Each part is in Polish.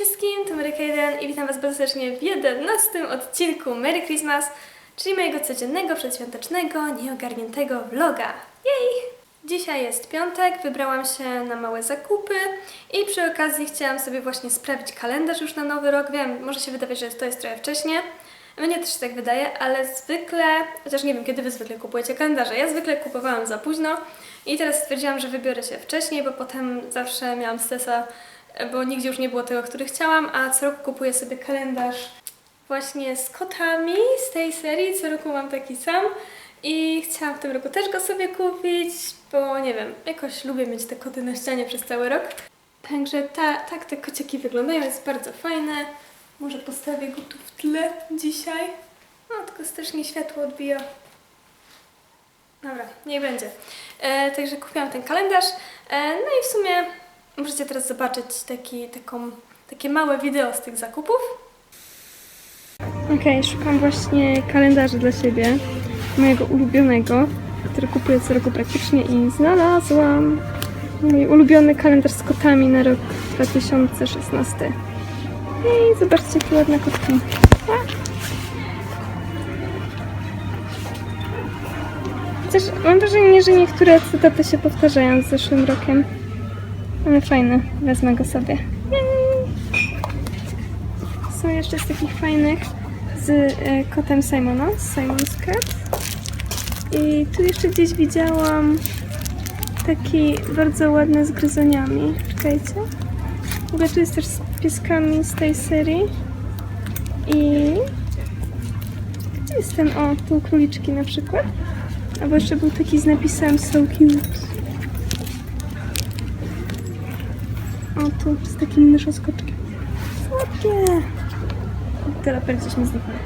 wszystkim, to Maryka 1 i witam Was bardzo serdecznie w 11 odcinku Merry Christmas, czyli mojego codziennego, przedświątecznego, nieogarniętego vloga. Jej! Dzisiaj jest piątek, wybrałam się na małe zakupy i przy okazji chciałam sobie właśnie sprawdzić kalendarz już na nowy rok. Wiem, może się wydawać, że to jest trochę wcześnie. Mnie też się tak wydaje, ale zwykle, chociaż nie wiem, kiedy Wy zwykle kupujecie kalendarze, ja zwykle kupowałam za późno i teraz stwierdziłam, że wybiorę się wcześniej, bo potem zawsze miałam stresa, bo nigdzie już nie było tego, który chciałam, a co roku kupuję sobie kalendarz właśnie z kotami z tej serii, co roku mam taki sam i chciałam w tym roku też go sobie kupić, bo nie wiem, jakoś lubię mieć te koty na ścianie przez cały rok. Także ta, tak te kociaki wyglądają, jest bardzo fajne. Może postawię go tu w tle dzisiaj. No, tylko strasznie światło odbija. Dobra, nie będzie. E, także kupiłam ten kalendarz. E, no i w sumie możecie teraz zobaczyć taki, taką, takie małe wideo z tych zakupów. Okej, szukam właśnie kalendarza dla siebie, mojego ulubionego, który kupuję co roku praktycznie i znalazłam mój ulubiony kalendarz z kotami na rok 2016. I zobaczcie, jakie ładne kotki. Chociaż mam wrażenie, że niektóre cytaty się powtarzają z zeszłym rokiem. Ale fajne, wezmę go sobie. Są jeszcze z takich fajnych z e, kotem Simona, z Simon's Cat. I tu jeszcze gdzieś widziałam taki bardzo ładny z gryzoniami. Czekajcie. W ogóle tu jest też z pieskami z tej serii. I jest ten, o, tu króliczki na przykład. Albo jeszcze był taki z napisem So cute. O, tu z takim myszoskoczkiem. Słodkie. Teraz gdzieś mi zniknął.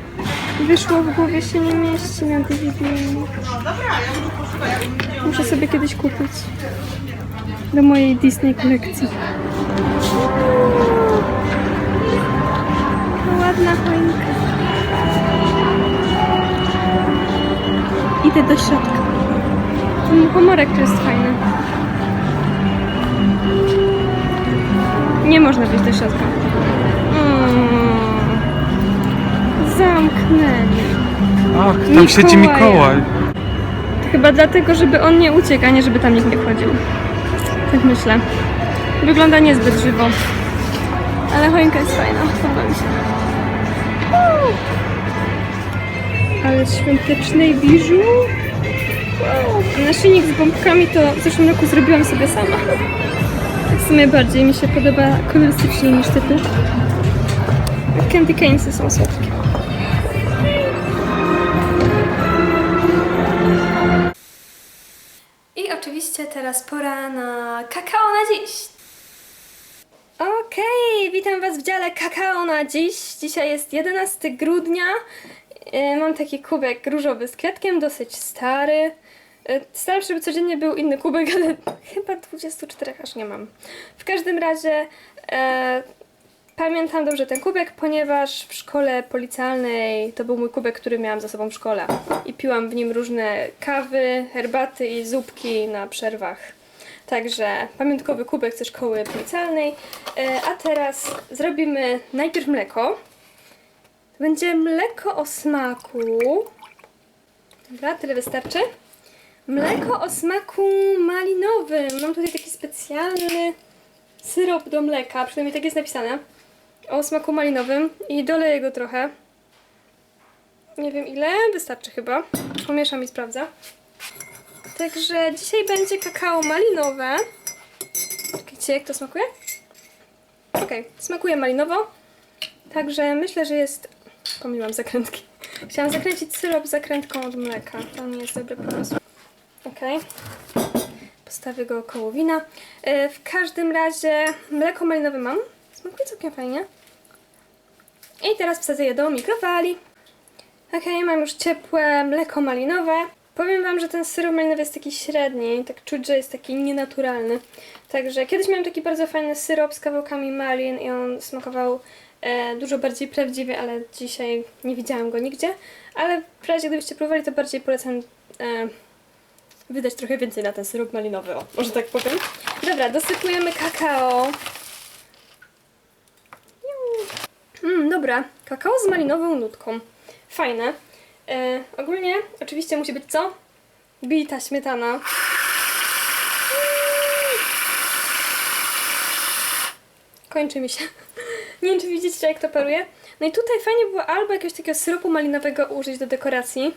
Wyszło w głowie się nie mieści na DVD. Muszę sobie kiedyś kupić. Do mojej Disney kolekcji. No, ładna choinka. Idę do środka. Ten komorek tu jest fajny. Nie można wejść do środka. Mm. Zamknęli. Ach, tam siedzi Mikołaja. Mikołaj. To chyba dlatego, żeby on nie uciekł, a nie żeby tam nikt nie wchodził. Tak myślę. Wygląda niezbyt żywo. Ale choinka jest fajna, podoba mi się. Ale świątecznej biżu. Wow. A Naszyjnik z bombkami to w zeszłym roku zrobiłam sobie sama. W sumie bardziej mi się podoba kolorystycznie niż te tu. Candy canesy są słodkie. I oczywiście teraz pora na kakao na dziś. Okej, witam Was w dziale kakao na dziś. Dzisiaj jest 11 grudnia. E, Mam taki kubek różowy z kwiatkiem, dosyć stary. E, Staram się, żeby codziennie był inny kubek, ale chyba 24 aż nie mam. W każdym razie e, pamiętam dobrze ten kubek, ponieważ w szkole policjalnej to był mój kubek, który miałam za sobą w szkole. I piłam w nim różne kawy, herbaty i zupki na przerwach. Także pamiątkowy kubek ze szkoły policjalnej. E, a teraz zrobimy najpierw mleko. Będzie mleko o smaku. Dobra, tyle wystarczy. Mleko o smaku malinowym. Mam tutaj taki specjalny syrop do mleka, przynajmniej tak jest napisane. O smaku malinowym i doleję go trochę. Nie wiem ile, wystarczy chyba. Pomieszam i sprawdzę. Także dzisiaj będzie kakao malinowe. Czekajcie, jak to smakuje? Okej, smakuje malinowo. Także myślę, że jest... Pomyliłam zakrętki. Chciałam zakręcić syrop zakrętką od mleka. To nie jest dobry pomysł. Okej. Postawię go koło wina. E, W każdym razie mleko malinowe mam. Smakuje całkiem fajnie. I teraz wsadzę je do mikrofali. Okej, mam już ciepłe mleko malinowe. Powiem Wam, że ten syrop malinowy jest taki średni, tak czuć, że jest taki nienaturalny. Także kiedyś miałam taki bardzo fajny syrop z kawałkami malin i on smakował e, dużo bardziej prawdziwie, ale dzisiaj nie widziałam go nigdzie. Ale w razie gdybyście próbowali, to bardziej polecam e, wydać trochę więcej na ten syrop malinowy, o, może tak powiem. Dobra, dosypujemy kakao. dobra. Kakao z malinową nutką. Fajne. E, ogólnie, oczywiście musi być co? Bita śmietana. Kończy mi się. Nie wiem, czy widzicie, jak to paruje. No i tutaj fajnie było albo jakiegoś takiego syropu malinowego użyć do dekoracji,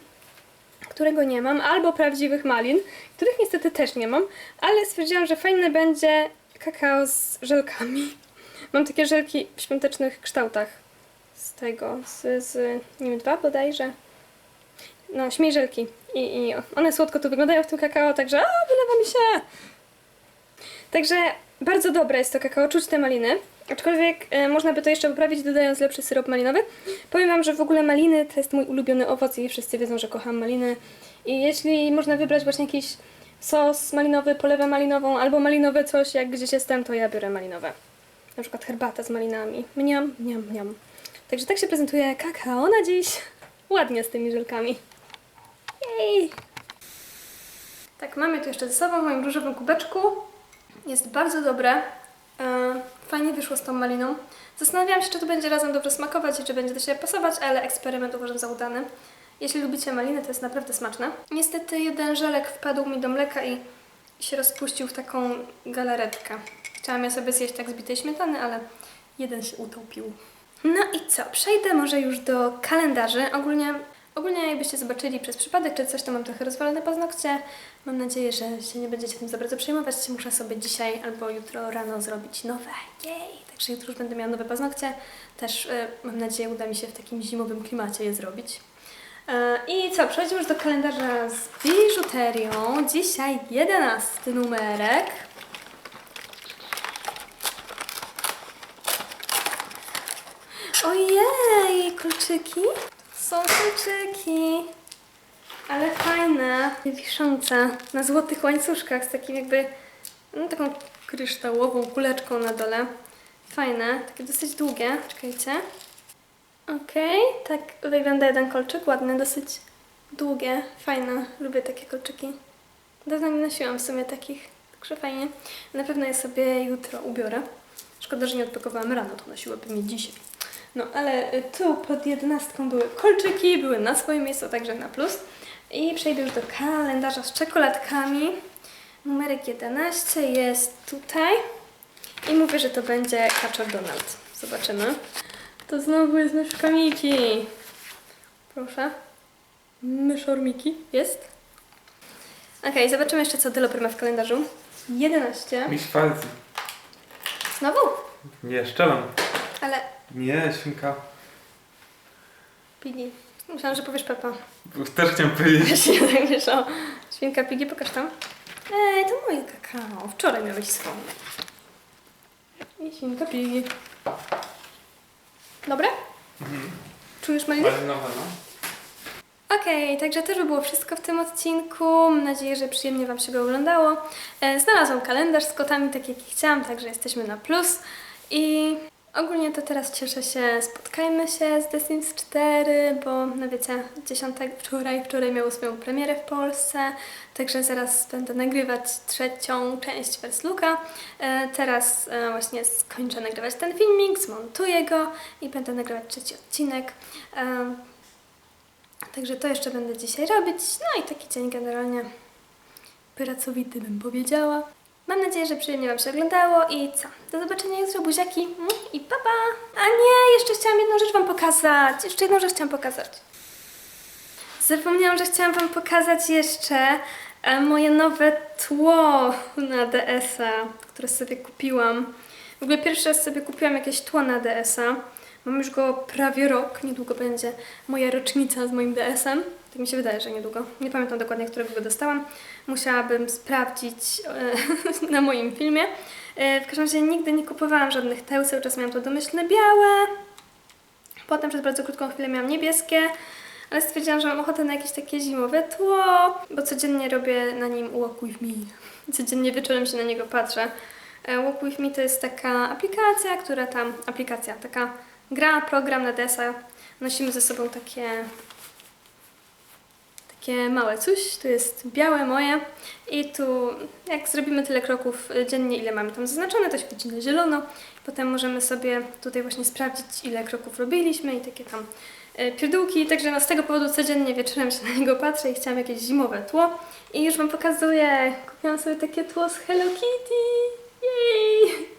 którego nie mam, albo prawdziwych malin, których niestety też nie mam, ale stwierdziłam, że fajne będzie kakao z żelkami. Mam takie żelki w świątecznych kształtach z tego, z, z nie wiem, dwa bodajże. No, śmiej żelki. I, I one słodko tu wyglądają w tym kakao, także a, wylewa mi się! Także bardzo dobre jest to kakao, czuć te maliny. Aczkolwiek e, można by to jeszcze poprawić, dodając lepszy syrop malinowy. Powiem Wam, że w ogóle maliny to jest mój ulubiony owoc i wszyscy wiedzą, że kocham maliny. I jeśli można wybrać właśnie jakiś sos malinowy, polewę malinową albo malinowe coś, jak gdzieś jestem, to ja biorę malinowe. Na przykład herbata z malinami. Mniam, mniam, mniam. Także tak się prezentuje kakao na dziś. Ładnie z tymi żelkami. Jej! Tak, mamy tu jeszcze ze sobą w moim różowym kubeczku. Jest bardzo dobre. E, Fajnie wyszło z tą maliną. Zastanawiałam się, czy to będzie razem dobrze smakować i czy będzie do siebie pasować, ale eksperyment uważam za udany. Jeśli lubicie maliny, to jest naprawdę smaczne. Niestety jeden żelek wpadł mi do mleka i się rozpuścił w taką galaretkę. Chciałam je sobie zjeść tak z bitej śmietany, ale jeden się utopił. No i co? Przejdę może już do kalendarzy. Ogólnie, ogólnie jakbyście zobaczyli przez przypadek czy coś, to mam trochę rozwalone paznokcie. Mam nadzieję, że się nie będziecie tym za bardzo przejmować. Muszę sobie dzisiaj albo jutro rano zrobić nowe. Jej! Także jutro już będę miała nowe paznokcie. Też e, mam nadzieję uda mi się w takim zimowym klimacie je zrobić. E, I co, przechodzimy już do kalendarza z biżuterią. Dzisiaj 11 numerek. Ojej, kolczyki. Są kolczyki. Ale fajne, wiszące na złotych łańcuszkach z takim jakby, no taką kryształową kuleczką na dole. Fajne, takie dosyć długie, czekajcie. Okej, tak wygląda jeden kolczyk, ładny, dosyć długie, fajne, lubię takie kolczyki. Dawno nie nosiłam w sumie takich, także fajnie. Na pewno je sobie jutro ubiorę. Szkoda, że nie odpakowałam rano, to nosiłabym je dzisiaj. No, ale tu pod jedenastką były kolczyki, były na swoim miejscu, także na plus. I przejdę już do kalendarza z czekoladkami. Numerek 11 jest tutaj. I mówię, że to będzie Kaczor Donald. Zobaczymy. To znowu jest myszka Miki. Proszę. Myszor Miki. Jest. Okej, zobaczymy jeszcze co Deloper ma w kalendarzu. 11. Miś Falcy. Znowu? Nie, szczelam. Ale Nie, świnka. Piggy. Myślałam, że powiesz Pepa. Też chciałem powiedzieć. Tak wiesz, o. Świnka Piggy, pokaż tam. Ej, to moje kakao. Wczoraj miałeś swoje. I świnka Piggy. Dobre? Czujesz maliny? Malinowe, no. Okej, także to już by było wszystko w tym odcinku. Mam nadzieję, że przyjemnie Wam się go oglądało. E, znalazłam kalendarz z kotami, tak jak i chciałam, także jesteśmy na plus. I ogólnie to teraz cieszę się, spotkajmy się z The Sims 4, bo no wiecie, 10 wczoraj, wczoraj miało swoją premierę w Polsce, także zaraz będę nagrywać trzecią część Wersluka. E, teraz e, właśnie skończę nagrywać ten filmik, zmontuję go i będę nagrywać trzeci odcinek. E, Także to jeszcze będę dzisiaj robić. No i taki dzień generalnie pracowity bym powiedziała. Mam nadzieję, że przyjemnie Wam się oglądało i co? Do zobaczenia jutro, buziaki mm, i pa pa! A nie, jeszcze chciałam jedną rzecz Wam pokazać. Jeszcze jedną rzecz chciałam pokazać. Zapomniałam, że chciałam Wam pokazać jeszcze e, moje nowe tło na DS-a, które sobie kupiłam. W ogóle pierwszy raz sobie kupiłam jakieś tło na DS-a. Mam już go prawie rok, niedługo będzie moja rocznica z moim DS-em. Tak mi się wydaje, że niedługo. Nie pamiętam dokładnie, którego go dostałam. Musiałabym sprawdzić e, na moim filmie. E, w każdym razie nigdy nie kupowałam żadnych teł, cały czas miałam to domyślne białe. Potem przez bardzo krótką chwilę miałam niebieskie, ale stwierdziłam, że mam ochotę na jakieś takie zimowe tło, bo codziennie robię na nim Walk With Me. Codziennie wieczorem się na niego patrzę. E, Walk With Me to jest taka aplikacja, która tam, aplikacja, taka gra, program na DS-a. Nosimy ze sobą takie takie małe coś, tu jest białe moje i tu jak zrobimy tyle kroków y, dziennie, ile mamy tam zaznaczone, to świeci na zielono. Potem możemy sobie tutaj właśnie sprawdzić, ile kroków robiliśmy i takie tam y, pierdółki, także no z tego powodu codziennie wieczorem się na niego patrzę i chciałam jakieś zimowe tło. I już Wam pokazuję, kupiłam sobie takie tło z Hello Kitty, jej!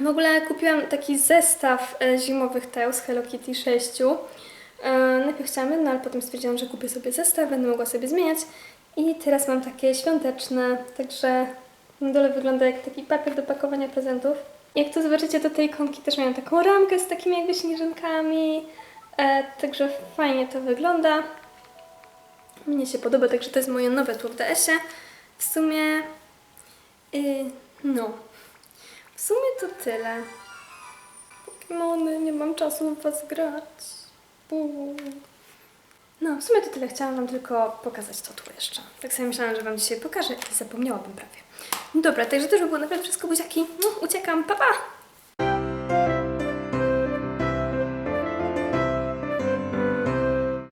W ogóle kupiłam taki zestaw e, zimowych teł z Hello Kitty 6. E, najpierw chciałam jedno, ale potem stwierdziłam, że kupię sobie zestaw, będę mogła sobie zmieniać. I teraz mam takie świąteczne, także na dole wygląda jak taki papier do pakowania prezentów. Jak tu zobaczycie, to te ikonki też mają taką ramkę z takimi jakby śnieżynkami. E, także fajnie to wygląda. Mnie się podoba, także to jest moje nowe tło w DS-ie. W sumie, yy, no, w sumie to tyle. Pokemony, nie mam czasu w was grać. Buu. No, w sumie to tyle. Chciałam wam tylko pokazać to tu jeszcze. Tak sobie myślałam, że wam dzisiaj pokażę i zapomniałabym prawie. Dobra, także to już by było naprawdę wszystko, buziaki. No, uciekam, pa pa!